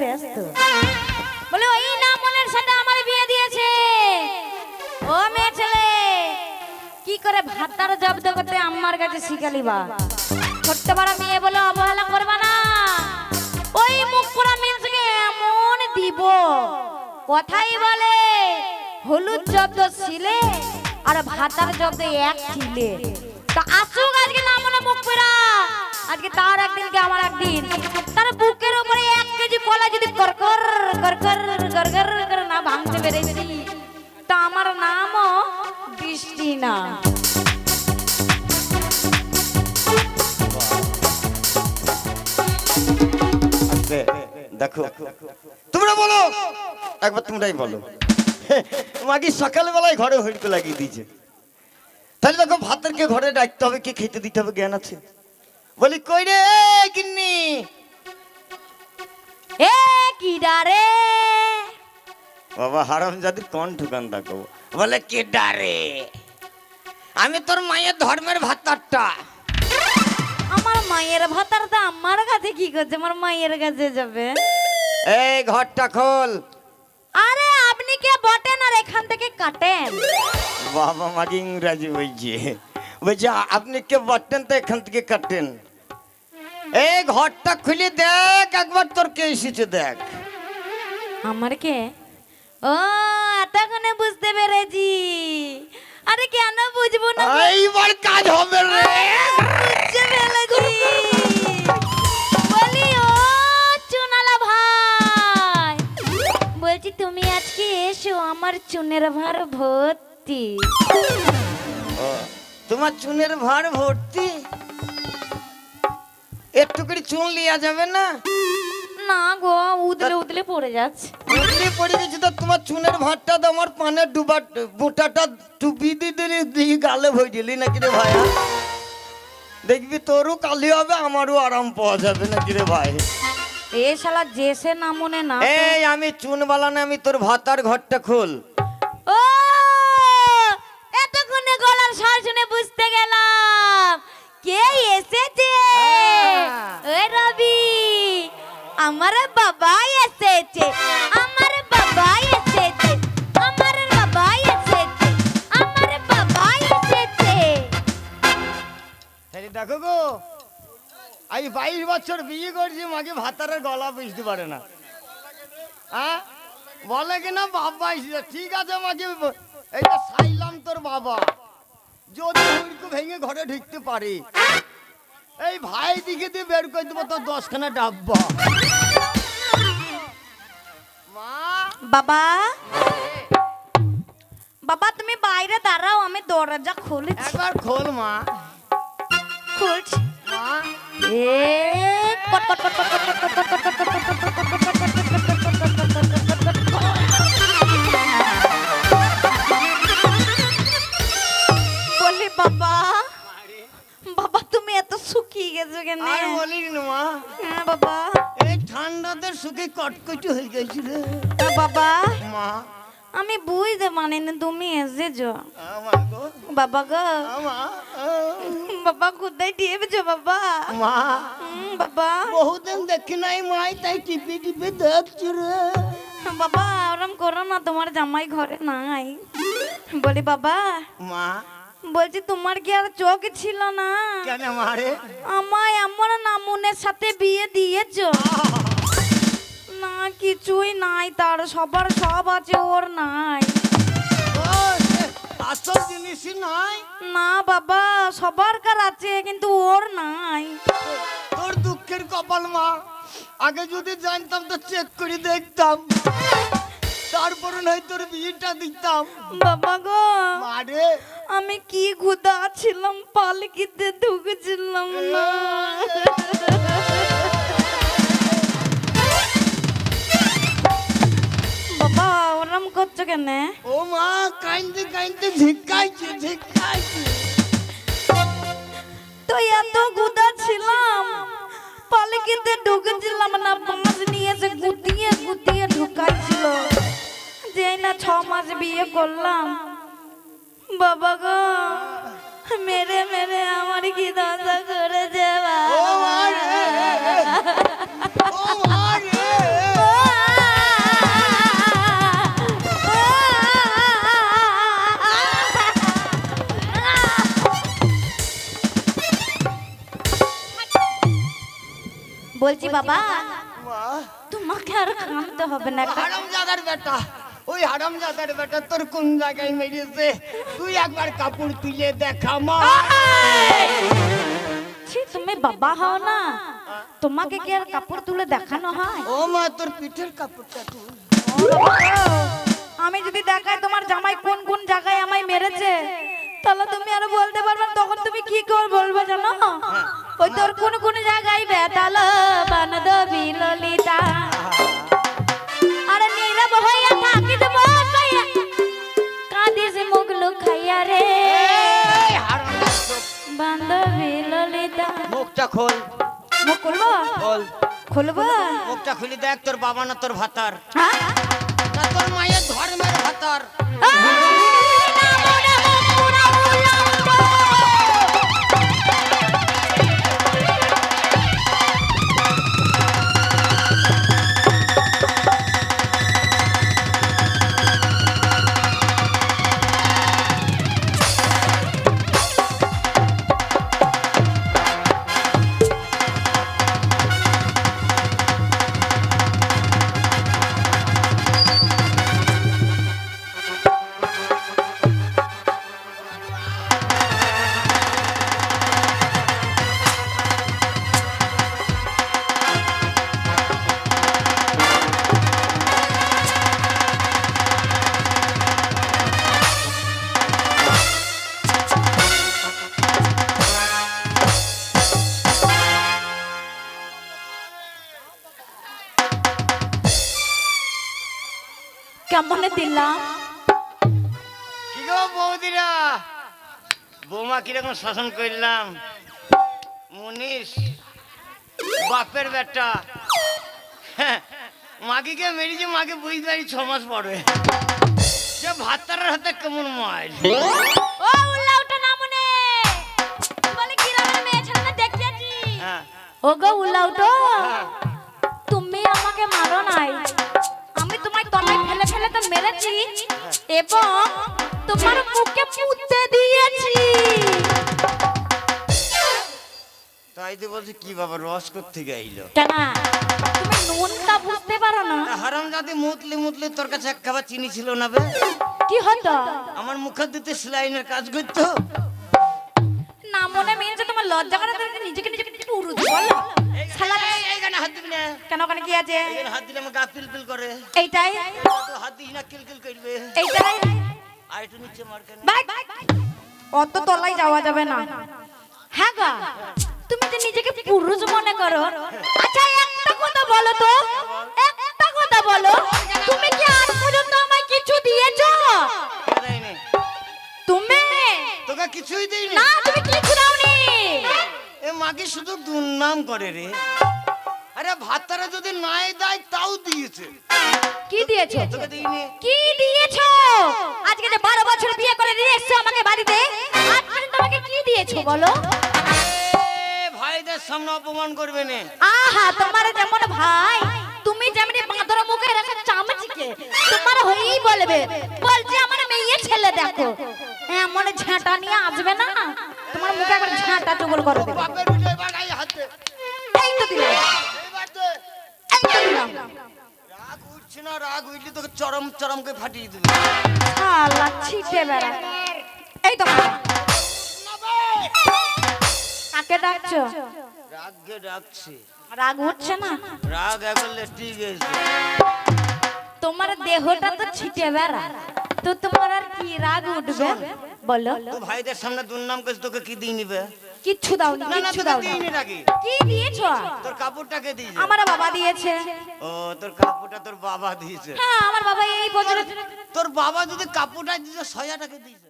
ব্যস্ত। বলে, ওই না সাথে আমার বিয়ে দিয়েছে। ও মেয়ে ছেলে, কি করে ভাতার জব্দ করতে আমার কাছে শিখালি বা? ছোট্ট বড় মেয়ে বলে, অবহেলা করবা না। ওই মুখ পোড়া মেয়েকে এমন দিব। কথাই বলে, হলুদ জব্দ ছিলে আর ভাতার জব্দ এক ছিলে। তা আসুক আজকে না মনে মুখ পোড়া আজকে তার একদিন কি আমার একদিন? তার বুকের উপরে এক কেজি কলা যদি করকর করকর গরগর করে না ভাঙতে পেরেছি, তা আমার নামও বৃষ্টি না। দেখো, তোমরা বলো, একবার তোমরাই বলো। মাগি সকালবেলায় ঘরে হইতে লাগিয়ে দিয়েছে? তাহলে দেখো ভাতের কে ঘরে ডাকতে হবে, কে খেতে দিতে হবে জ্ঞান আছে? বলি কই রে কিন্নি এ কি ডারে বাবা হারাম জাতির কোন ঠুকান দেখো বলে কে ডারে আমি তোর মায়ের ধর্মের ভাতারটা। আমার মায়ের ভাতার তো আমার কাছে কি করছে? আমার মায়ের কাছে যাবে। এই ঘরটা খোল। আরে আপনি কে? বটেন আর এখান থেকে কাটেন। বাবা মাকে ইংরাজি বলছে। বলছে আপনি কে বটতেন তো এখান থেকে কাটেন? এই ঘরটা খুলে দেখ একবার তোর কে এসেছে দেখ। আমার কে? ও এতক্ষণে বুঝতে পেরেছি। আরে কেন বুঝব না? এইবার কাজ হবে রে। বুঝতে পেরেছি। বলি ও চুনালা ভাই। বলছি তুমি আজকে এসো আমার চুনের ভার ভর্তি। তোমার চুনের ভার ভর্তি? একটু করে চুন লিয়া যাবে না? না গো উদলে উদলে পড়ে যাচ্ছে। বুঝলি পড়ে গেছি তো তোমার চুনের ভাতটা তো আমার পানের ডুবা বোটাটা ডুবি দিয়ে দিলি দিয়ে গালে ভই দিলি নাকি রে ভাই দেখবি তোরও কালি হবে আমারও আরাম পাওয়া যাবে নাকি রে ভাই? এ শালা জেসে না মনে না এই আমি চুন বালানে আমি তোর ভাতার ঘরটা খোল ও এতক্ষণে গলার স্বর শুনে বুঝতে গেলাম কে এসেছে ওই রবি আমার বাবা এসেছে, আমার বাবা এসেছে, আমার বাবা এসেছে, আমার বাবা এসেছে। এই দেখো গো আমি বাইশ বছর বিয়ে করছি, মাকে ভাতারের গলা বুঝতে পারে না। হ্যাঁ বলে কিনা বাবা এসেছে। ঠিক আছে মাকে এইটা সাইলাম তোর বাবা, যদি হুড়কু ভেঙে ঘরে ঢুকতে পারি, এই ভাই দিকে দিয়ে বের করে দেবো তোর দশখানা ডাব্বা। বাবা বাবা তুমি বাইরে দাঁড়াও আমি দরজা খুলেছি একবার খোল মা খুলছি এ কট কট কট কট কট কট কট কট কট কট কট কট কট বলি বাবা বাবা তুমি এত শুকিয়ে গেছো কেন আর মা হ্যাঁ বাবা ঠান্ডাতে শুকে কটকটি হয়ে গেছিল। বাবা মা। আমি বুঝতে পারিনি তুমি এসেছ। বাবা গো। বাবা কোথায় টিপেছো বাবা? মা। বাবা। বহুদিন দেখি নাই মাই তাই টিপি টিপি দেখছি রে বাবা আরাম করো না তোমার জামাই ঘরে নাই। বলি বাবা মা। বলছি তোমার কি আর চোখ ছিল না? কেন মারে আমায় আমার নামুনের সাথে বিয়ে দিয়েছ। না কিছুই নাই তার সবার সব আছে ওর নাই। আসল জিনিসই নাই। না বাবা সবার কার আছে কিন্তু ওর নাই। তোর দুঃখের কপাল মা। আগে যদি জানতাম তো চেক করে দেখতাম। তারপরে নয় তোর বিয়েটা দিতাম। বাবা গো মারে আমি কি গুদা ছিলাম পালকিতে ঢুকেছিলাম না করছ কেন ও মা কাইন্দে কাইন্দে ঝিকাইছে ঝিকাইছে তো এত গুদা ছিলাম পালকিতে ঢুকেছিলাম না বাঁশ নিয়ে এসে গুটিয়ে গুটিয়ে ঢুকাইছিল। যেই না ছ মাস বিয়ে করলাম বাবা গো মেরে মেরে আমার কি দশা করেছে ও বলছি বাবা তোমাকে আর কামতে হবে না হারামজাদার বেটা ওই হারামজাদার বেটা তোর কোন জায়গায় মেরেছে? তুই একবার কাপড় তুলে দেখা মা। ছি, তুমি বাবা হও না। তোমাকে কি আর কাপড় তুলে দেখানো হয়? ও মা তোর পিঠের কাপড়টা তুল। আমি যদি দেখাই তোমার জামাই কোন কোন জায়গায় আমায় মেরেছে তাহলে তুমি আর বলতে পারবে না, তখন তুমি কি করে বলবে জানো? ওই তোর কোন কোন জায়গায় বেতাল মুখটা খোল। মুখ খুলবো? খোল। খুলবো? মুখটা খুলে দেখ তোর বাবা না তোর ভাতার। হ্যাঁ? না তোর মায়ের ধর্মের ভাতার। কেমনে দিলাম কি গো বৌদিরা? বৌমা কীরকম শাসন করলাম? মুনিশ বাপের বেটা। হ্যাঁ, মাগিকে মেরেছে মাকে বুঝতে পারি ছ মাস পরে যে ভাতারের হাতে কেমন মাইল ও উল্লা ওটা না মনে। বলে গ্রামের মেয়ে ছেলেটা দেখতেছি হ্যাঁ। ও গো উল্লা ওটো ফেলে তো মেরেছি এবং তোমার মুখে পুঁতে দিয়েছি। তাই তো বলছি কি বাবা রস করতে গাইলো কেন? তুমি নুনটা বুঝতে পারো না। হারাম জাতি মুতলি মুতলি তোর কাছে এক খাবার চিনি ছিল না বে? কি হতো? আমার মুখের দিতে সেলাইনের কাজ করতো। না মনে মেয়েছে তোমার লজ্জা করে নিজেকে নিজেকে নিজেকে বলো। শালা এই, হাত দিবি না। কেন ওখানে কি আছে? এইখানে হাত দিলে আমার গা পিল পিল করে। এইটাই? তো হাত দিস না কিল কিল করবে। এইটাই? আর একটু নিচে মার কেন? অত তলায় যাওয়া যাবে না। হ্যাঁ গা তুমি যে নিজেকে পুরুষ মনে করো। আচ্ছা একটা কথা বলো তো। একটা কথা বলো। তুমি কি আজ পর্যন্ত আমায় কিছু দিয়েছ। তুমি? তোকে কিছুই দিইনি। না তুমি কিছু দাওনি। এ মাকে শুধু দুর্নাম করে রে। আরে ভাতটা যদি নাই দেয় তাও দিয়েছে। কি দিয়েছ? তোকে দিইনি। কি দিয়েছ? আজকে যে বারো বছর বিয়ে করে দিয়ে এসছো আমাকে বাড়িতে আজ পর্যন্ত আমাকে কি দিয়েছ বলো? ভাইদের সামনে অপমান করবে না। আহা তোমার যেমন ভাই তুমি যেমনি বাঁদর মুখে রাখা চামচিকে তোমার হয়েই বলবে বলছে আমার মেয়ে ছেলে দেখো। এমন ঝাঁটা নিয়ে আসবে না? তোমার মুখে একবার ঝাঁটা চুগল করে দেবে। বাপের উঠে এবার গায়ে হাতে এই তো দিলাম এইবার দে। এই তো দিলাম রাগ উঠছে না রাগ উঠলে তোকে চরম চরম করে ফাটিয়ে দিবে। আল্লাহ ছিটে বেড়া। এই তো। কাকে ডাকছো? রাগকে ডাকছে। রাগ উঠছে না? রাগ লেটি গেছে। তোমার দেহটা তো ছিটে বেড়া। তো তোমার আর কি রাগ উঠবে? বলো। তো ভাইদের সামনে দুর্নাম করছে তোকে কি দিয়ে নিবে? কিচ্ছু দাও না না কিচ্ছু দাও নাকি কি দিয়েছ? তোর কাপড়টাকে দিয়েছে আমার বাবা দিয়েছে। ও তোর কাপড়টা তোর বাবা দিয়েছে। হ্যাঁ আমার বাবা এই বছর তোর বাবা যদি কাপড়টা দিত সয়াটাকে দিয়েছে